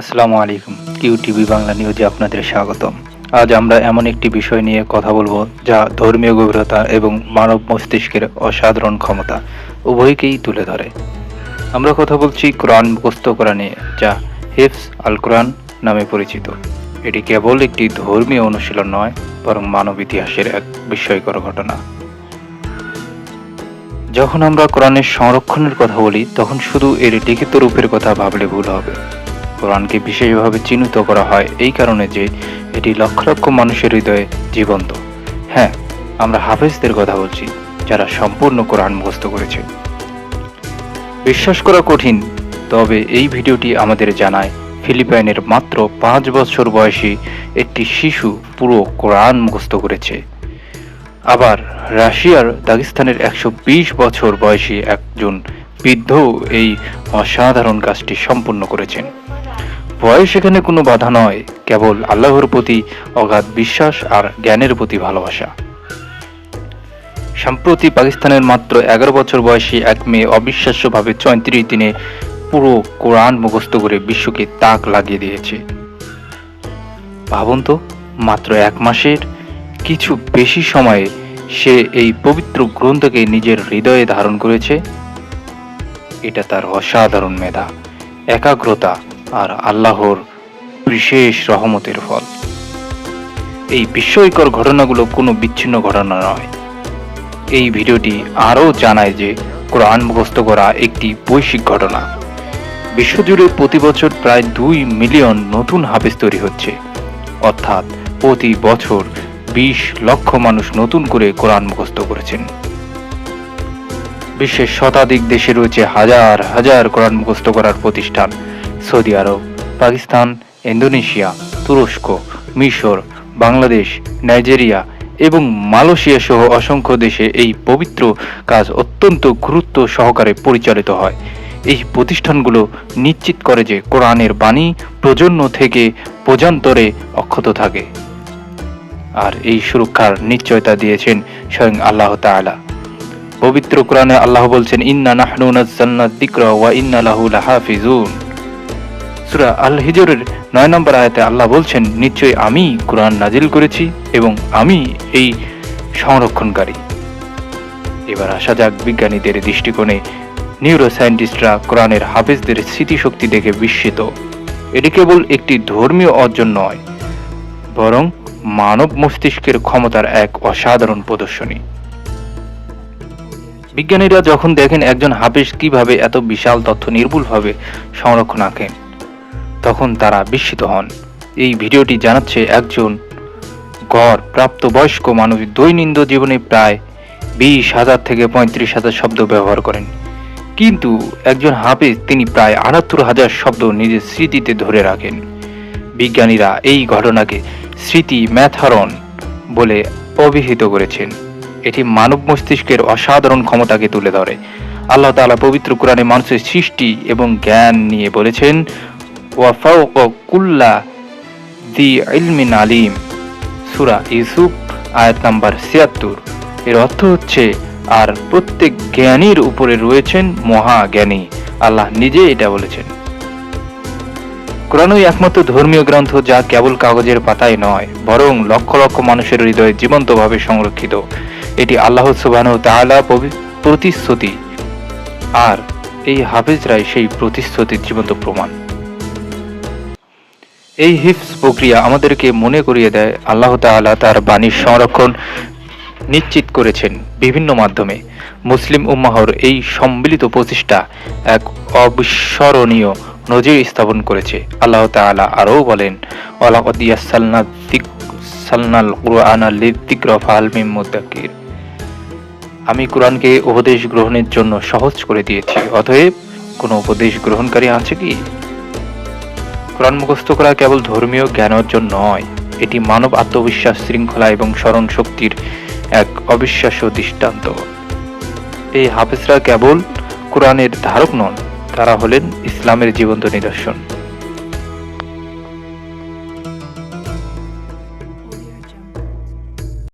আসসালামু আলাইকুম। Q TV Bangla নিউজে আপনাদের স্বাগতম। আজ আমরা এমন একটি বিষয় নিয়ে কথা বলব, যা ধর্মীয় গভীরতা এবং মানব মস্তিষ্কের অসাধারণ ক্ষমতা উভয়কেই তুলে ধরে। আমরা কথা বলছি কোরআন মুখস্থ করা নিয়ে, যা হিফস আল কোরআন নামে পরিচিত। এটি কেবল একটি ধর্মীয় অনুশীলন নয়, বরং মানব ইতিহাসের এক বিস্ময়কর ঘটনা। যখন আমরা কোরআনের সংরক্ষণের কথা বলি, তখন শুধু এর লিখিত রূপের কথা ভাবলে ভুল হবে। কোরআনকে বিশেষভাবে চিহ্নিত করা হয় এই কারণে যে এটি লক্ষ লক্ষ মানুষের হৃদয়ে জীবন্ত। হ্যাঁ আমরা হাফেজদের কথা বলছি, যারা সম্পূর্ণ কোরআন মুখস্থ করেছে। বিশ্বাস করা কঠিন, তবে এই ভিডিওটি আমাদের জানায় ফিলিপাইনের মাত্র পাঁচ বছর বয়সী একটি শিশু পুরো কোরআন মুখস্থ করেছে। আবার রাশিয়ার দাগিস্তানের একশো বিশ বছর বয়সী একজন বৃদ্ধ এই অসাধারণ কাজটি সম্পূর্ণ করেছেন। বয়স এখানে কোনো বাধা নয়, কেবল আল্লাহর প্রতি অগাধ বিশ্বাস আর জ্ঞানের প্রতি ভালোবাসা। সম্প্রতি পাকিস্তানের মাত্র এগারো বছর বয়সী এক মেয়ে অবিশ্বাস্যভাবে চৈত্রিশ দিনে পুরো কোরআন মুখস্থ করে বিশ্বকে তাক লাগিয়ে দিয়েছে। ভাবুন তো, মাত্র এক মাসের কিছু বেশি সময়ে সে এই পবিত্র গ্রন্থকে নিজের হৃদয়ে ধারণ করেছে। এটা তার অসাধারণ মেধা, একাগ্রতা আর আল্লাহর বিশেষ রহমতের ফল। এই বিস্ময়কর ঘটনাগুলো কোনো বিচ্ছিন্ন ঘটনা নয়। এই ভিডিওটি আরও জানায় যে কোরআন মুখস্থ করা একটি বৈশ্বিক ঘটনা। বিশ্বজুড়ে প্রতি বছর প্রায় দুই মিলিয়ন নতুন হাফেজ তৈরি হচ্ছে। অর্থাৎ প্রতি বছর বিশ লক্ষ মানুষ নতুন করে কোরআন মুখস্থ করেছেন। বিশ্বের শতাধিক দেশে রয়েছে হাজার হাজার কোরআন মুখস্থ করার প্রতিষ্ঠান। সৌদি আরব, পাকিস্তান, ইন্দোনেশিয়া, তুরস্ক, মিশর, বাংলাদেশ, নাইজেরিয়া এবং মালয়েশিয়া সহ অসংখ্য দেশে এই পবিত্র কাজ অত্যন্ত গুরুত্ব সহকারে পরিচালিত হয়। এই প্রতিষ্ঠানগুলো নিশ্চিত করে যে কোরআনের বাণী প্রজন্ম থেকে প্রজান্তরে অক্ষত থাকে। আর এই সুরক্ষার নিশ্চয়তা দিয়েছেন স্বয়ং আল্লাহ তাআলা। পবিত্র কোরআনে আল্লাহ বলছেন, ইন্না নাহনু নাজ্জালনা যিকরা ওয়া ইন্না লাহু লাহাফিজুন। সূরা আল হিজরের নয় নম্বর আয়াতে আল্লাহ বলছেন, নিশ্চয়ই আমি কোরআন নাজিল করেছি এবং আমি এই সংরক্ষণকারী। এবার আসা যাক বিজ্ঞানীদের দৃষ্টিকোণে। নিউরো সায়েন্টিস্টরা কোরআনের হাফেজদের স্মৃতিশক্তি দেখে বিস্মিত। এটি কেবল একটি ধর্মীয় অর্জন নয়, বরং মানব মস্তিষ্কের ক্ষমতার এক অসাধারণ প্রদর্শনী। বিজ্ঞানীরা যখন দেখেন একজন হাফেজ কীভাবে এত বিশাল তথ্য নির্ভুলভাবে সংরক্ষণ রাখেন তখন তারা বিস্মিত হন। এই ভিডিওটি জানাচ্ছে একজন গড় প্রাপ্তবয়স্ক মানুষ দৈনন্দিন জীবনে প্রায় বিশ হাজার থেকে পঁয়ত্রিশ হাজার শব্দ ব্যবহার করেন। কিন্তু একজন হাফেজ তিনি প্রায় আটাত্তর হাজার শব্দ নিজের স্মৃতিতে ধরে রাখেন। বিজ্ঞানীরা এই ঘটনাকে স্মৃতি ম্যাথারন বলে অভিহিত করেছেন। এটি মানব মস্তিষ্কের অসাধারণ ক্ষমতাকে তুলে ধরে। আল্লাহ তাআলা পবিত্র কোরআনে মানুষের সৃষ্টি এবং জ্ঞান নিয়ে বলেছেন এর অর্থ হচ্ছে, আর প্রত্যেক জ্ঞানীর উপরে রয়েছেন মহা জ্ঞানী আল্লাহ নিজে এটা বলেছেন। কোরআনই একমাত্র ধর্মীয় গ্রন্থ যা কেবল কাগজের পাতায় নয়, বরং লক্ষ লক্ষ মানুষের হৃদয়ে জীবন্তভাবে সংরক্ষিত। এটি আল্লাহ সুবাহ পবি- প্রতিশ্রুতি। আর এই হাফিজরাই সেই প্রতিশ্রুতির জীবন্ত প্রমাণ। এই হিফস প্রক্রিয়া আমাদেরকে মনে করিয়ে দেয়, আল্লাহ তাআলা তার বাণীর সংরক্ষণ নিশ্চিত করেছেন বিভিন্ন মাধ্যমে। মুসলিম উম্মাহর এই সম্মিলিত প্রচেষ্টা এক অবিস্মরণীয় নজির স্থাপন করেছে। আল্লাহ তাআলা আরও বলেন আমি কোরআনকে উপদেশ গ্রহণের জন্য সহজ করে দিয়েছি। অতএব কোনো উপদেশ গ্রহণকারী আছে কি? কোরআন মুখস্থ করা কেবল ধর্মীয় জ্ঞান অর্জন নয়, এটি মানব আত্মবিশ্বাস শৃঙ্খলা এবং স্মরণ শক্তির এক অবিশ্বাস্য দৃষ্টান্ত। এই হাফেজরা কেবল কোরআনের ধারক নন, তারা হলেন ইসলামের জীবন্ত নিদর্শন।